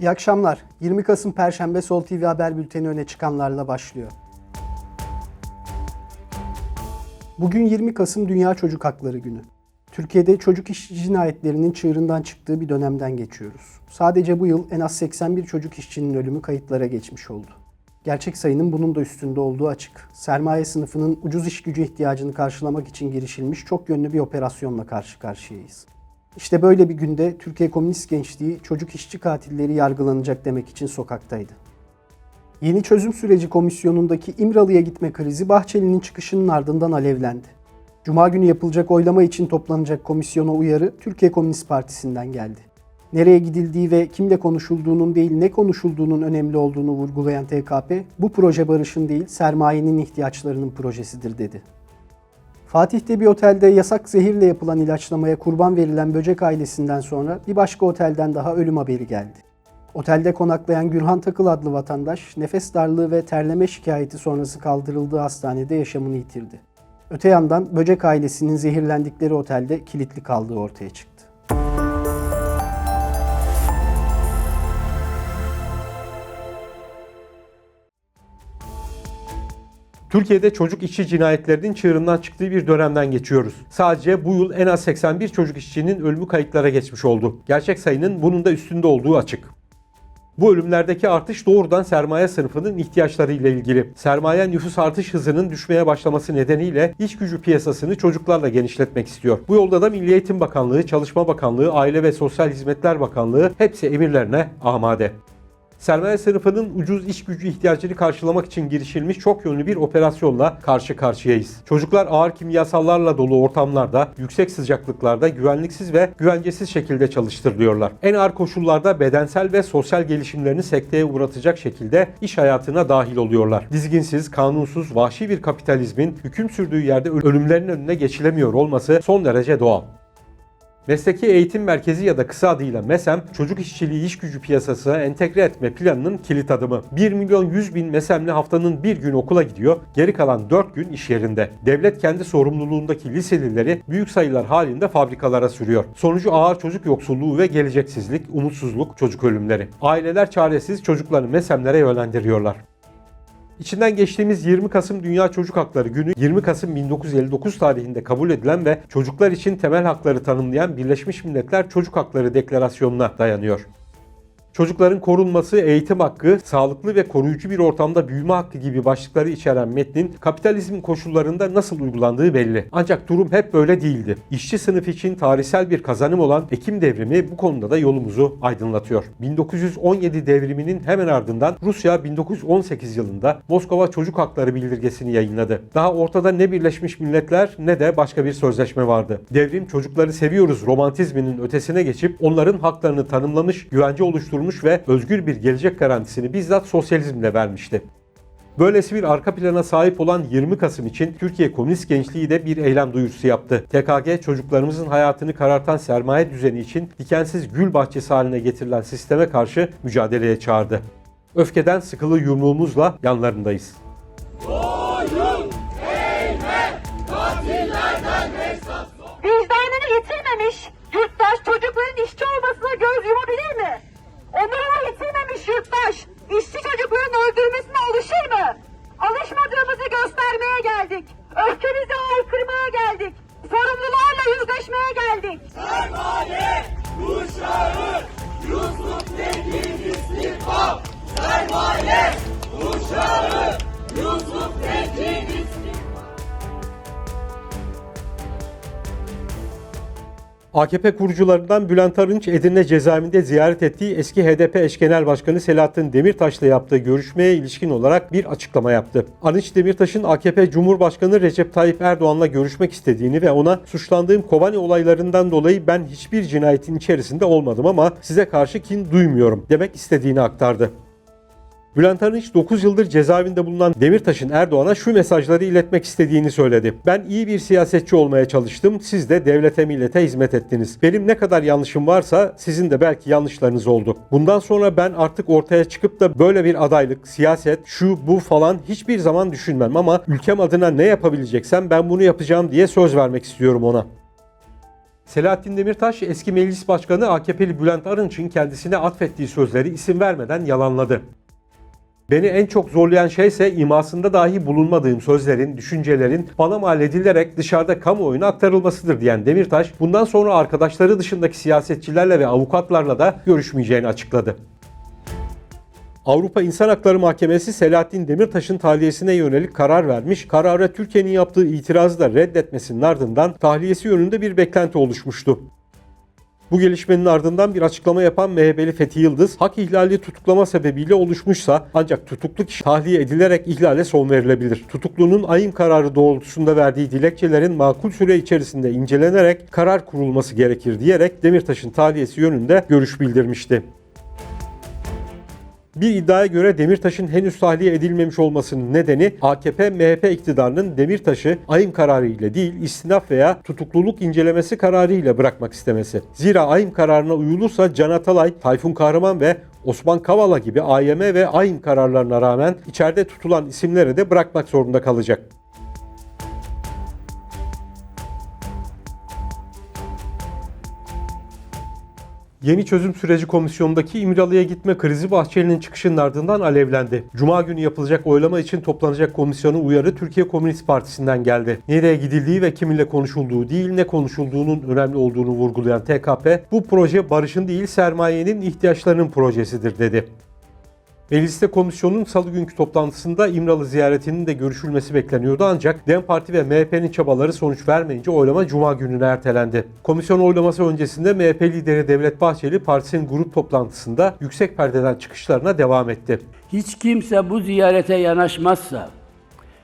İyi akşamlar. 20 Kasım Perşembe Sol TV Haber Bülteni öne çıkanlarla başlıyor. Bugün 20 Kasım Dünya Çocuk Hakları Günü. Türkiye'de çocuk işçi cinayetlerinin çığırından çıktığı bir dönemden geçiyoruz. Sadece bu yıl en az 81 çocuk işçinin ölümü kayıtlara geçmiş oldu. Gerçek sayının bunun da üstünde olduğu açık. Sermaye sınıfının ucuz iş gücü ihtiyacını karşılamak için girişilmiş çok yönlü bir operasyonla karşı karşıyayız. İşte böyle bir günde Türkiye Komünist Gençliği çocuk işçi katilleri yargılanacak demek için sokaktaydı. Yeni çözüm süreci komisyonundaki İmralı'ya gitme krizi Bahçeli'nin çıkışının ardından alevlendi. Cuma günü yapılacak oylama için toplanacak komisyona uyarı Türkiye Komünist Partisi'nden geldi. Nereye gidildiği ve kimle konuşulduğunun değil ne konuşulduğunun önemli olduğunu vurgulayan TKP, bu proje barışın değil sermayenin ihtiyaçlarının projesidir dedi. Fatih'te bir otelde yasak zehirle yapılan ilaçlamaya kurban verilen böcek ailesinden sonra bir başka otelden daha ölüm haberi geldi. Otelde konaklayan Gürhan Takıl adlı vatandaş nefes darlığı ve terleme şikayeti sonrası kaldırıldığı hastanede yaşamını yitirdi. Öte yandan böcek ailesinin zehirlendikleri otelde kilitli kaldığı ortaya çıktı. Türkiye'de çocuk işçi cinayetlerinin çığırından çıktığı bir dönemden geçiyoruz. Sadece bu yıl en az 81 çocuk işçinin ölümü kayıtlara geçmiş oldu. Gerçek sayının bunun da üstünde olduğu açık. Bu ölümlerdeki artış doğrudan sermaye sınıfının ihtiyaçları ile ilgili. Sermaye nüfus artış hızının düşmeye başlaması nedeniyle iş gücü piyasasını çocuklarla genişletmek istiyor. Bu yolda da Milli Eğitim Bakanlığı, Çalışma Bakanlığı, Aile ve Sosyal Hizmetler Bakanlığı hepsi emirlerine amade. Sermaye sınıfının ucuz iş gücü ihtiyacını karşılamak için girişilmiş çok yönlü bir operasyonla karşı karşıyayız. Çocuklar ağır kimyasallarla dolu ortamlarda, yüksek sıcaklıklarda güvenliksiz ve güvencesiz şekilde çalıştırılıyorlar. En ağır koşullarda bedensel ve sosyal gelişimlerini sekteye uğratacak şekilde iş hayatına dahil oluyorlar. Dizginsiz, kanunsuz, vahşi bir kapitalizmin hüküm sürdüğü yerde ölümlerin önüne geçilemiyor olması son derece doğal. Mesleki Eğitim Merkezi ya da kısa adıyla MESEM, çocuk işçiliği iş gücü piyasasına entegre etme planının kilit adımı. 1 milyon 100 bin MESEM'li haftanın bir gün okula gidiyor, geri kalan 4 gün iş yerinde. Devlet kendi sorumluluğundaki liselileri büyük sayılar halinde fabrikalara sürüyor. Sonucu ağır çocuk yoksulluğu ve geleceksizlik, umutsuzluk, çocuk ölümleri. Aileler çaresiz çocuklarını MESEM'lere yönlendiriyorlar. İçinden geçtiğimiz 20 Kasım Dünya Çocuk Hakları Günü 20 Kasım 1959 tarihinde kabul edilen ve çocuklar için temel hakları tanımlayan Birleşmiş Milletler Çocuk Hakları Deklarasyonu'na dayanıyor. Çocukların korunması, eğitim hakkı, sağlıklı ve koruyucu bir ortamda büyüme hakkı gibi başlıkları içeren metnin kapitalizmin koşullarında nasıl uygulandığı belli. Ancak durum hep böyle değildi. İşçi sınıf için tarihsel bir kazanım olan Ekim devrimi bu konuda da yolumuzu aydınlatıyor. 1917 devriminin hemen ardından Rusya 1918 yılında Moskova Çocuk Hakları Bildirgesini yayınladı. Daha ortada ne Birleşmiş Milletler ne de başka bir sözleşme vardı. Devrim çocukları seviyoruz romantizminin ötesine geçip onların haklarını tanımlamış, güvence oluşturmuş ve özgür bir gelecek garantisini bizzat sosyalizmle vermişti. Böylesi bir arka plana sahip olan 20 Kasım için Türkiye Komünist Gençliği de bir eylem duyurusu yaptı. TKG çocuklarımızın hayatını karartan sermaye düzeni için dikensiz gül bahçesi haline getirilen sisteme karşı mücadeleye çağırdı. Öfkeden sıkılı yumruğumuzla yanlarındayız. Vicdanını yitirmemiş yurttaş çocukların işçi olmasına göz yumabilir mi? Onurunu yitirmemiş yurttaş işçi çocukların öldürmesine alışır mı? Alışmadığımızı göstermeye geldik. Öfkemizi haykırmaya geldik. Sorumlularla yüzleşmeye geldik. AKP kurucularından Bülent Arınç, Edirne cezaevinde ziyaret ettiği eski HDP eş genel başkanı Selahattin Demirtaş'la yaptığı görüşmeye ilişkin olarak bir açıklama yaptı. Arınç Demirtaş'ın AKP Cumhurbaşkanı Recep Tayyip Erdoğan'la görüşmek istediğini ve ona suçlandığım Kobani olaylarından dolayı ben hiçbir cinayetin içerisinde olmadım ama size karşı kin duymuyorum demek istediğini aktardı. Bülent Arınç 9 yıldır cezaevinde bulunan Demirtaş'ın Erdoğan'a şu mesajları iletmek istediğini söyledi. Ben iyi bir siyasetçi olmaya çalıştım. Siz de devlete millete hizmet ettiniz. Benim ne kadar yanlışım varsa sizin de belki yanlışlarınız oldu. Bundan sonra ben artık ortaya çıkıp da böyle bir adaylık, siyaset, şu bu falan hiçbir zaman düşünmem ama ülkem adına ne yapabileceksem ben bunu yapacağım diye söz vermek istiyorum ona. Selahattin Demirtaş eski meclis başkanı AKP'li Bülent Arınç'ın kendisine atfettiği sözleri isim vermeden yalanladı. Beni en çok zorlayan şey ise imasında dahi bulunmadığım sözlerin, düşüncelerin bana mal edilerek dışarıda kamuoyuna aktarılmasıdır diyen Demirtaş, bundan sonra arkadaşları dışındaki siyasetçilerle ve avukatlarla da görüşmeyeceğini açıkladı. Avrupa İnsan Hakları Mahkemesi Selahattin Demirtaş'ın tahliyesine yönelik karar vermiş. Karara Türkiye'nin yaptığı itirazı da reddetmesinin ardından tahliyesi yönünde bir beklenti oluşmuştu. Bu gelişmenin ardından bir açıklama yapan MHP'li Fethi Yıldız, hak ihlali tutuklama sebebiyle oluşmuşsa ancak tutuklu kişi tahliye edilerek ihlale son verilebilir. Tutuklunun ayım kararı doğrultusunda verdiği dilekçelerin makul süre içerisinde incelenerek karar kurulması gerekir diyerek Demirtaş'ın tahliyesi yönünde görüş bildirmişti. Bir iddiaya göre Demirtaş'ın henüz tahliye edilmemiş olmasının nedeni AKP-MHP iktidarının Demirtaş'ı ayım kararı ile değil istinaf veya tutukluluk incelemesi kararı ile bırakmak istemesi. Zira ayım kararına uyulursa Can Atalay, Tayfun Kahraman ve Osman Kavala gibi AYM ve ayım kararlarına rağmen içeride tutulan isimleri de bırakmak zorunda kalacak. Yeni çözüm süreci komisyonundaki İmralı'ya gitme krizi Bahçeli'nin çıkışının ardından alevlendi. Cuma günü yapılacak oylama için toplanacak komisyonu uyarı Türkiye Komünist Partisi'nden geldi. Nereye gidildiği ve kiminle konuşulduğu değil ne konuşulduğunun önemli olduğunu vurgulayan TKP, bu proje barışın değil sermayenin ihtiyaçlarının projesidir dedi. Mecliste komisyonun salı günkü toplantısında İmralı ziyaretinin de görüşülmesi bekleniyordu ancak DEM Parti ve MHP'nin çabaları sonuç vermeyince oylama Cuma gününe ertelendi. Komisyon oylaması öncesinde MHP lideri Devlet Bahçeli partisinin grup toplantısında yüksek perdeden çıkışlarına devam etti. Hiç kimse bu ziyarete yanaşmazsa,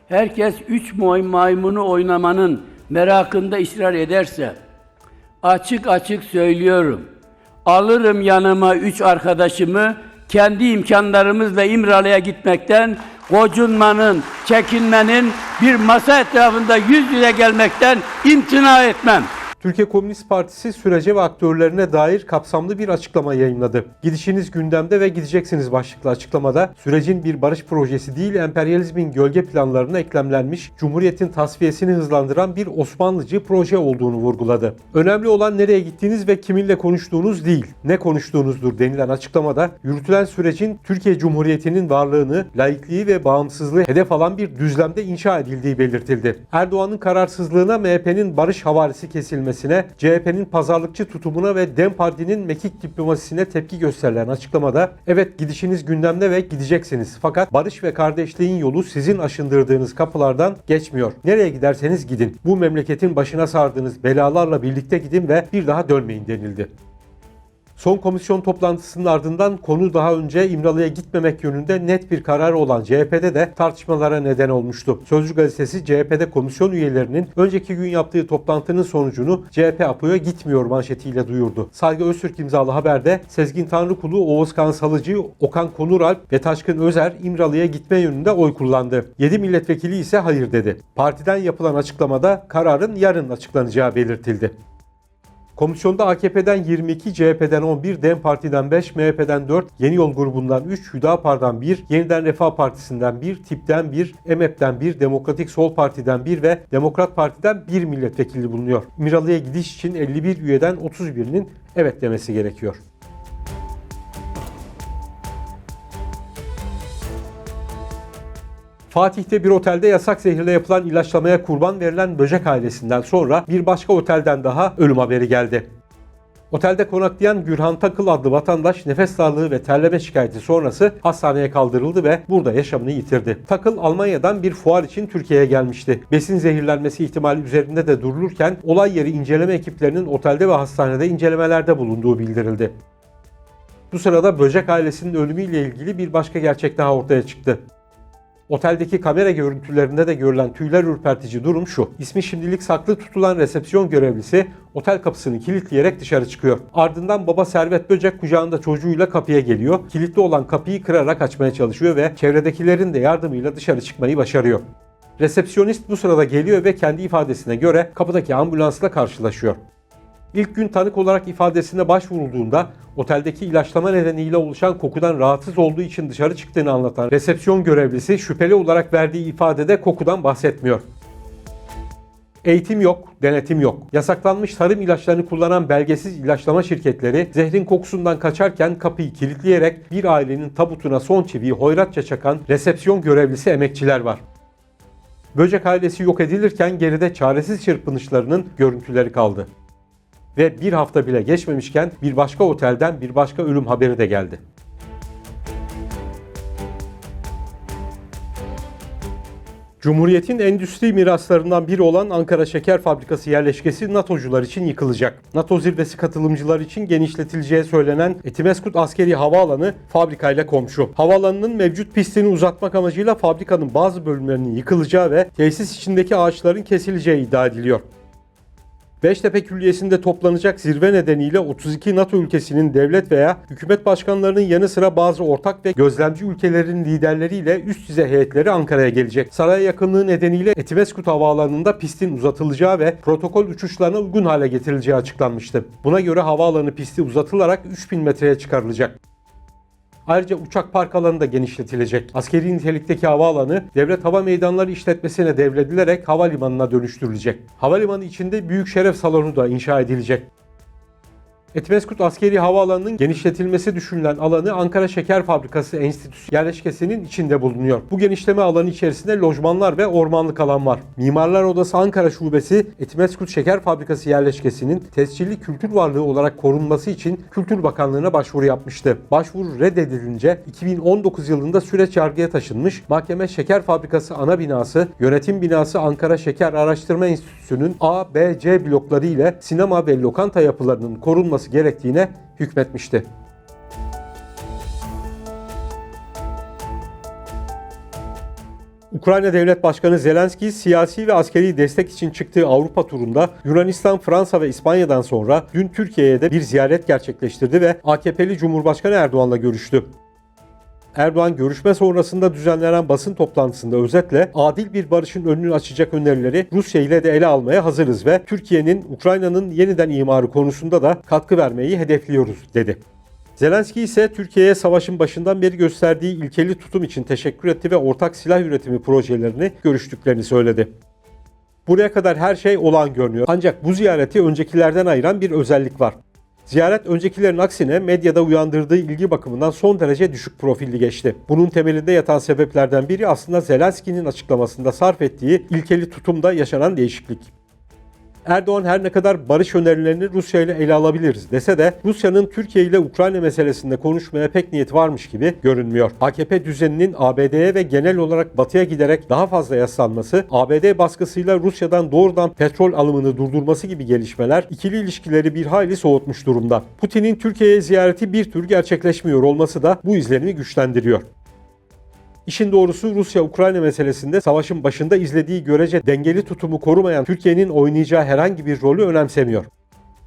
herkes üç maymunu oynamanın merakında ısrar ederse, açık açık söylüyorum, alırım yanıma üç arkadaşımı, kendi imkanlarımızla İmralı'ya gitmekten, gocunmanın, çekinmenin, bir masa etrafında yüz yüze gelmekten imtina etmem. Türkiye Komünist Partisi sürece ve aktörlerine dair kapsamlı bir açıklama yayınladı. Gidişiniz gündemde ve gideceksiniz başlıklı açıklamada sürecin bir barış projesi değil emperyalizmin gölge planlarına eklemlenmiş, Cumhuriyet'in tasfiyesini hızlandıran bir Osmanlıcı proje olduğunu vurguladı. Önemli olan nereye gittiğiniz ve kiminle konuştuğunuz değil, ne konuştuğunuzdur denilen açıklamada yürütülen sürecin Türkiye Cumhuriyeti'nin varlığını, laikliği ve bağımsızlığı hedef alan bir düzlemde inşa edildiği belirtildi. Erdoğan'ın kararsızlığına MHP'nin barış havarisi kesilmesi CHP'nin pazarlıkçı tutumuna ve DEM Parti'nin mekik diplomasisine tepki gösterilen açıklamada evet gidişiniz gündemde ve gideceksiniz. Fakat barış ve kardeşliğin yolu sizin aşındırdığınız kapılardan geçmiyor. Nereye giderseniz gidin. Bu memleketin başına sardığınız belalarla birlikte gidin ve bir daha dönmeyin denildi. Son komisyon toplantısının ardından konu daha önce İmralı'ya gitmemek yönünde net bir karar olan CHP'de de tartışmalara neden olmuştu. Sözcü gazetesi CHP'de komisyon üyelerinin önceki gün yaptığı toplantının sonucunu CHP APO'ya gitmiyor manşetiyle duyurdu. Saygı Öztürk imzalı haberde Sezgin Tanrıkulu, Oğuzkan Salıcı, Okan Konuralp ve Taşkın Özer İmralı'ya gitme yönünde oy kullandı. 7 milletvekili ise hayır dedi. Partiden yapılan açıklamada kararın yarın açıklanacağı belirtildi. Komisyonda AKP'den 22, CHP'den 11, DEM Parti'den 5, MHP'den 4, Yeni Yol grubundan 3, Hüdapar'dan 1, Yeniden Refah Partisi'nden 1, TİP'ten 1, EMEP'ten 1, Demokratik Sol Parti'den 1 ve Demokrat Parti'den 1 milletvekili bulunuyor. İmralı'ya gidiş için 51 üyeden 31'inin evet demesi gerekiyor. Fatih'te bir otelde yasak zehirle yapılan ilaçlamaya kurban verilen böcek ailesinden sonra bir başka otelden daha ölüm haberi geldi. Otelde konaklayan Gürhan Takıl adlı vatandaş nefes darlığı ve terleme şikayeti sonrası hastaneye kaldırıldı ve burada yaşamını yitirdi. Takıl Almanya'dan bir fuar için Türkiye'ye gelmişti. Besin zehirlenmesi ihtimali üzerinde de durulurken olay yeri inceleme ekiplerinin otelde ve hastanede incelemelerde bulunduğu bildirildi. Bu sırada böcek ailesinin ölümüyle ilgili bir başka gerçek daha ortaya çıktı. Oteldeki kamera görüntülerinde de görülen tüyler ürpertici durum şu. İsmi şimdilik saklı tutulan resepsiyon görevlisi otel kapısını kilitleyerek dışarı çıkıyor. Ardından baba Servet Böcek kucağında çocuğuyla kapıya geliyor. Kilitli olan kapıyı kırarak açmaya çalışıyor ve çevredekilerin de yardımıyla dışarı çıkmayı başarıyor. Resepsiyonist bu sırada geliyor ve kendi ifadesine göre kapıdaki ambulansla karşılaşıyor. İlk gün tanık olarak ifadesine başvurulduğunda oteldeki ilaçlama nedeniyle oluşan kokudan rahatsız olduğu için dışarı çıktığını anlatan resepsiyon görevlisi şüpheli olarak verdiği ifadede kokudan bahsetmiyor. Eğitim yok, denetim yok. Yasaklanmış tarım ilaçlarını kullanan belgesiz ilaçlama şirketleri zehrin kokusundan kaçarken kapıyı kilitleyerek bir ailenin tabutuna son çiviyi hoyratça çakan resepsiyon görevlisi emekçiler var. Böcek ailesi yok edilirken geride çaresiz çırpınışlarının görüntüleri kaldı. Ve bir hafta bile geçmemişken bir başka otelden bir başka ölüm haberi de geldi. Cumhuriyet'in endüstri miraslarından biri olan Ankara Şeker Fabrikası yerleşkesi NATO'cular için yıkılacak. NATO zirvesi katılımcılar için genişletileceği söylenen Etimeskut Askeri Havaalanı fabrikayla komşu. Havaalanının mevcut pistini uzatmak amacıyla fabrikanın bazı bölümlerinin yıkılacağı ve tesis içindeki ağaçların kesileceği iddia ediliyor. Beştepe Külliyesi'nde toplanacak zirve nedeniyle 32 NATO ülkesinin devlet veya hükümet başkanlarının yanı sıra bazı ortak ve gözlemci ülkelerin liderleriyle üst düzey heyetleri Ankara'ya gelecek. Saraya yakınlığı nedeniyle Etimeskut Havaalanı'nda pistin uzatılacağı ve protokol uçuşlarına uygun hale getirileceği açıklanmıştı. Buna göre havaalanı pisti uzatılarak 3000 metreye çıkarılacak. Ayrıca uçak park alanı da genişletilecek. Askeri nitelikteki havaalanı devlet hava meydanları işletmesine devredilerek havalimanına dönüştürülecek. Havalimanı içinde büyük şeref salonu da inşa edilecek. Etmeskut Askeri Havaalanı'nın genişletilmesi düşünülen alanı Ankara Şeker Fabrikası Enstitüsü yerleşkesinin içinde bulunuyor. Bu genişleme alanı içerisinde lojmanlar ve ormanlık alan var. Mimarlar Odası Ankara Şubesi Etmeskut Şeker Fabrikası yerleşkesinin tescilli kültür varlığı olarak korunması için Kültür Bakanlığı'na başvuru yapmıştı. Başvuru reddedilince 2019 yılında süreç yargıya taşınmış. Mahkeme Şeker Fabrikası ana binası, yönetim binası Ankara Şeker Araştırma Enstitüsü'nün A, B, C blokları ile sinema ve lokanta yapılarının korunması gerektiğine hükmetmişti. Ukrayna Devlet Başkanı Zelenski siyasi ve askeri destek için çıktığı Avrupa turunda Yunanistan, Fransa ve İspanya'dan sonra dün Türkiye'ye de bir ziyaret gerçekleştirdi ve AKP'li Cumhurbaşkanı Erdoğan'la görüştü. Erdoğan görüşme sonrasında düzenlenen basın toplantısında özetle adil bir barışın önünü açacak önerileri Rusya ile de ele almaya hazırız ve Türkiye'nin Ukrayna'nın yeniden imarı konusunda da katkı vermeyi hedefliyoruz dedi. Zelenski ise Türkiye'ye savaşın başından beri gösterdiği ilkeli tutum için teşekkür etti ve ortak silah üretimi projelerini görüştüklerini söyledi. Buraya kadar her şey olağan görünüyor. Ancak bu ziyareti öncekilerden ayıran bir özellik var. Ziyaret öncekilerin aksine medyada uyandırdığı ilgi bakımından son derece düşük profilli geçti. Bunun temelinde yatan sebeplerden biri aslında Zelenski'nin açıklamasında sarf ettiği ilkeli tutumda yaşanan değişiklik. Erdoğan her ne kadar barış önerilerini Rusya ile ele alabiliriz dese de Rusya'nın Türkiye ile Ukrayna meselesinde konuşmaya pek niyet varmış gibi görünmüyor. AKP düzeninin ABD'ye ve genel olarak Batı'ya giderek daha fazla yaslanması, ABD baskısıyla Rusya'dan doğrudan petrol alımını durdurması gibi gelişmeler ikili ilişkileri bir hayli soğutmuş durumda. Putin'in Türkiye'ye ziyareti bir tür gerçekleşmiyor olması da bu izlenimi güçlendiriyor. İşin doğrusu Rusya-Ukrayna meselesinde savaşın başında izlediği görece dengeli tutumu korumayan Türkiye'nin oynayacağı herhangi bir rolü önemsemiyor.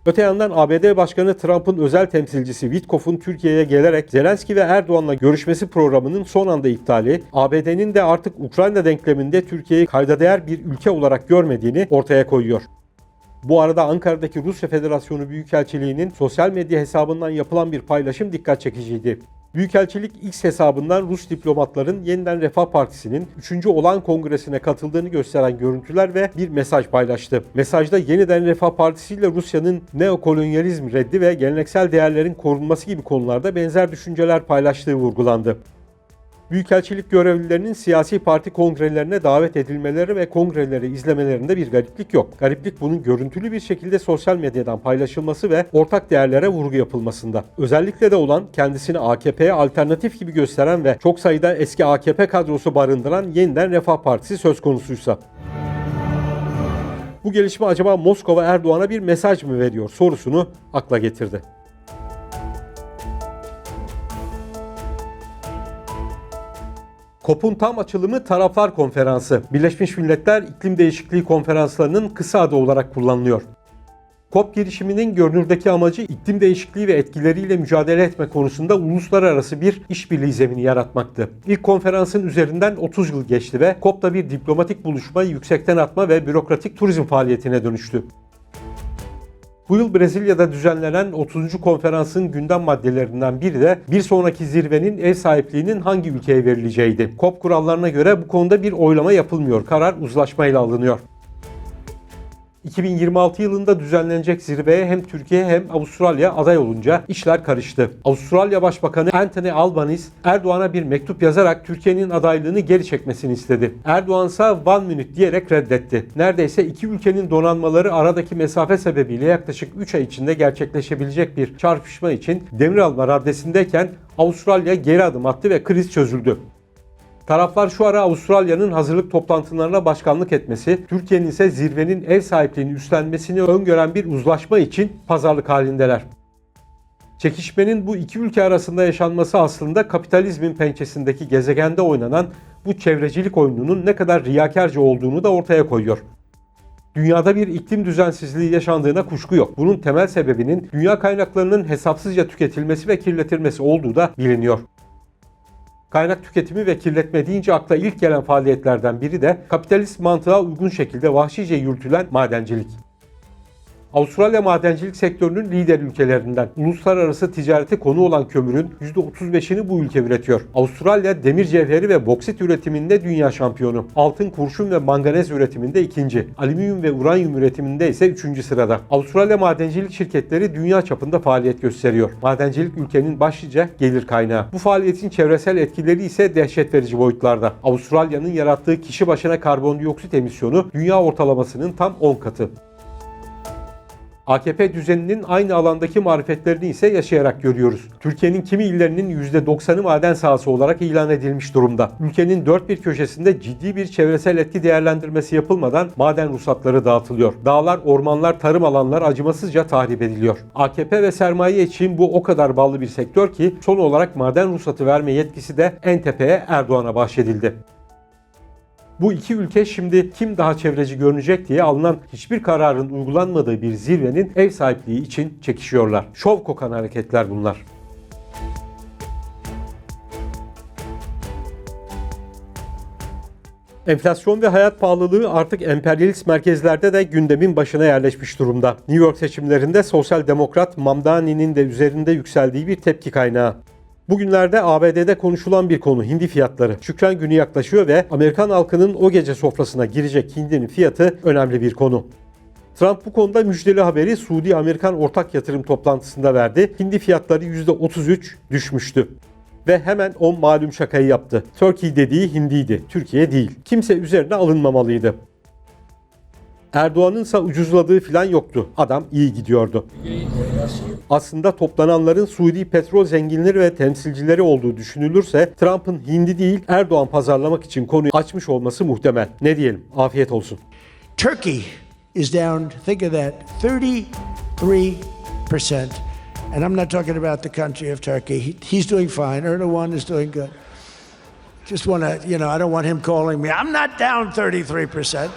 Öte yandan ABD Başkanı Trump'ın özel temsilcisi Witkoff'un Türkiye'ye gelerek Zelenski ve Erdoğan'la görüşmesi programının son anda iptali, ABD'nin de artık Ukrayna denkleminde Türkiye'yi kayda değer bir ülke olarak görmediğini ortaya koyuyor. Bu arada Ankara'daki Rusya Federasyonu Büyükelçiliği'nin sosyal medya hesabından yapılan bir paylaşım dikkat çekiciydi. Büyükelçilik X hesabından Rus diplomatların Yeniden Refah Partisi'nin 3. olan kongresine katıldığını gösteren görüntüler ve bir mesaj paylaştı. Mesajda Yeniden Refah Partisi ile Rusya'nın neokolonyalizm reddi ve geleneksel değerlerin korunması gibi konularda benzer düşünceler paylaştığı vurgulandı. Büyükelçilik görevlilerinin siyasi parti kongrelerine davet edilmeleri ve kongreleri izlemelerinde bir gariplik yok. Gariplik bunun görüntülü bir şekilde sosyal medyadan paylaşılması ve ortak değerlere vurgu yapılmasında. Özellikle de olan kendisini AKP'ye alternatif gibi gösteren ve çok sayıda eski AKP kadrosu barındıran yeniden Refah Partisi söz konusuysa. Bu gelişme acaba Moskova Erdoğan'a bir mesaj mı veriyor sorusunu akla getirdi. COP'un tam açılımı Taraflar Konferansı. Birleşmiş Milletler İklim Değişikliği Konferanslarının kısa adı olarak kullanılıyor. COP girişiminin görünürdeki amacı iklim değişikliği ve etkileriyle mücadele etme konusunda uluslararası bir işbirliği zemini yaratmaktı. İlk konferansın üzerinden 30 yıl geçti ve COP'ta bir diplomatik buluşma, yüksekten atma ve bürokratik turizm faaliyetine dönüştü. Bu yıl Brezilya'da düzenlenen 30. konferansın gündem maddelerinden biri de bir sonraki zirvenin ev sahipliğinin hangi ülkeye verileceğiydi. COP kurallarına göre bu konuda bir oylama yapılmıyor. Karar uzlaşmayla alınıyor. 2026 yılında düzenlenecek zirveye hem Türkiye hem Avustralya aday olunca işler karıştı. Avustralya Başbakanı Anthony Albanese Erdoğan'a bir mektup yazarak Türkiye'nin adaylığını geri çekmesini istedi. Erdoğan ise one minute diyerek reddetti. Neredeyse iki ülkenin donanmaları aradaki mesafe sebebiyle yaklaşık 3 ay içinde gerçekleşebilecek bir çarpışma için demiralma raddesindeyken Avustralya geri adım attı ve kriz çözüldü. Taraflar şu ara Avustralya'nın hazırlık toplantılarına başkanlık etmesi, Türkiye'nin ise zirvenin ev sahipliğini üstlenmesini öngören bir uzlaşma için pazarlık halindeler. Çekişmenin bu iki ülke arasında yaşanması aslında kapitalizmin pençesindeki gezegende oynanan bu çevrecilik oyununun ne kadar riyakarca olduğunu da ortaya koyuyor. Dünyada bir iklim düzensizliği yaşandığına kuşku yok. Bunun temel sebebinin dünya kaynaklarının hesapsızca tüketilmesi ve kirletilmesi olduğu da biliniyor. Kaynak tüketimi ve kirletme deyince akla ilk gelen faaliyetlerden biri de kapitalist mantığa uygun şekilde vahşice yürütülen madencilik. Avustralya madencilik sektörünün lider ülkelerinden. Uluslararası ticarete konu olan kömürün %35'ini bu ülke üretiyor. Avustralya demir cevheri ve boksit üretiminde dünya şampiyonu. Altın, kurşun ve manganez üretiminde ikinci. Alüminyum ve uranyum üretiminde ise üçüncü sırada. Avustralya madencilik şirketleri dünya çapında faaliyet gösteriyor. Madencilik ülkenin başlıca gelir kaynağı. Bu faaliyetin çevresel etkileri ise dehşet verici boyutlarda. Avustralya'nın yarattığı kişi başına karbondioksit emisyonu dünya ortalamasının tam 10 katı. AKP düzeninin aynı alandaki marifetlerini ise yaşayarak görüyoruz. Türkiye'nin kimi illerinin %90'ı maden sahası olarak ilan edilmiş durumda. Ülkenin dört bir köşesinde ciddi bir çevresel etki değerlendirmesi yapılmadan maden ruhsatları dağıtılıyor. Dağlar, ormanlar, tarım alanlar acımasızca tahrip ediliyor. AKP ve sermaye için bu o kadar bağlı bir sektör ki son olarak maden ruhsatı verme yetkisi de en tepeye Erdoğan'a bahşedildi. Bu iki ülke şimdi kim daha çevreci görünecek diye alınan hiçbir kararın uygulanmadığı bir zirvenin ev sahipliği için çekişiyorlar. Şov kokan hareketler bunlar. Enflasyon ve hayat pahalılığı artık emperyalist merkezlerde de gündemin başına yerleşmiş durumda. New York seçimlerinde sosyal demokrat Mamdani'nin de üzerinde yükseldiği bir tepki kaynağı. Bugünlerde ABD'de konuşulan bir konu hindi fiyatları. Şükran günü yaklaşıyor ve Amerikan halkının o gece sofrasına girecek hindinin fiyatı önemli bir konu. Trump bu konuda müjdeli haberi Suudi-Amerikan ortak yatırım toplantısında verdi. Hindi fiyatları %33 düşmüştü. Ve hemen o malum şakayı yaptı. Turkey dediği hindiydi, Türkiye değil. Kimse üzerine alınmamalıydı. Erdoğan'ın ise ucuzladığı falan yoktu. Adam iyi gidiyordu. Aslında toplananların Suudi petrol zenginleri ve temsilcileri olduğu düşünülürse Trump'ın hindi değil Erdoğan pazarlamak için konuyu açmış olması muhtemel. Ne diyelim? Afiyet olsun. Turkey is down, think of that, 33%. And I'm not talking about the country of Turkey. He- he's doing fine. Erdogan is doing good. Just want to, you know, I don't want him calling me, I'm not down 33%.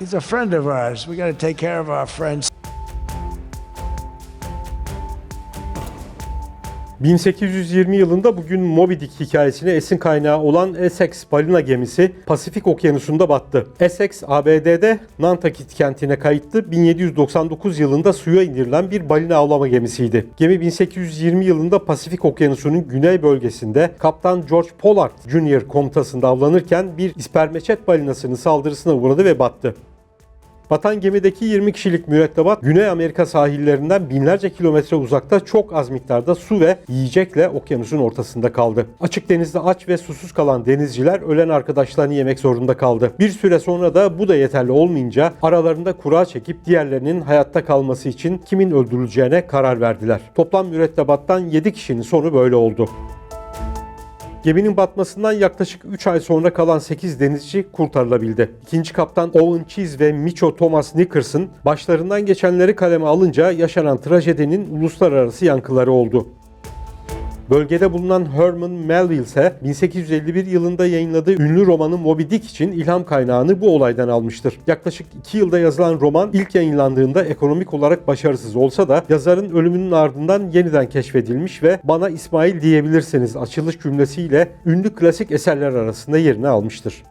He's a friend of ours. We got to take care of our friends. 1820 yılında bugün Moby Dick hikayesine esin kaynağı olan Essex balina gemisi Pasifik Okyanusu'nda battı. Essex, ABD'de Nantucket kentine kayıtlı 1799 yılında suya indirilen bir balina avlama gemisiydi. Gemi 1820 yılında Pasifik Okyanusu'nun güney bölgesinde Kaptan George Pollard Jr. komutasında avlanırken bir ispermeçet balinasının saldırısına uğradı ve battı. Batan gemideki 20 kişilik mürettebat Güney Amerika sahillerinden binlerce kilometre uzakta çok az miktarda su ve yiyecekle okyanusun ortasında kaldı. Açık denizde aç ve susuz kalan denizciler ölen arkadaşlarını yemek zorunda kaldı. Bir süre sonra da bu da yeterli olmayınca aralarında kura çekip diğerlerinin hayatta kalması için kimin öldürüleceğine karar verdiler. Toplam mürettebattan 7 kişinin sonu böyle oldu. Geminin batmasından yaklaşık 3 ay sonra kalan 8 denizci kurtarılabildi. İkinci kaptan Owen Cheese ve Micho Thomas Nickerson başlarından geçenleri kaleme alınca yaşanan trajedinin uluslararası yankıları oldu. Bölgede bulunan Herman Melville ise 1851 yılında yayınladığı ünlü romanı Moby Dick için ilham kaynağını bu olaydan almıştır. Yaklaşık 2 yılda yazılan roman ilk yayınlandığında ekonomik olarak başarısız olsa da yazarın ölümünün ardından yeniden keşfedilmiş ve bana İsmail diyebilirsiniz açılış cümlesiyle ünlü klasik eserler arasında yerini almıştır.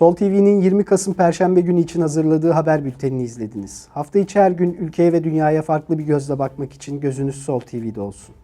Sol TV'nin 20 Kasım Perşembe günü için hazırladığı haber bültenini izlediniz. Hafta içi her gün ülkeye ve dünyaya farklı bir gözle bakmak için gözünüz Sol TV'de olsun.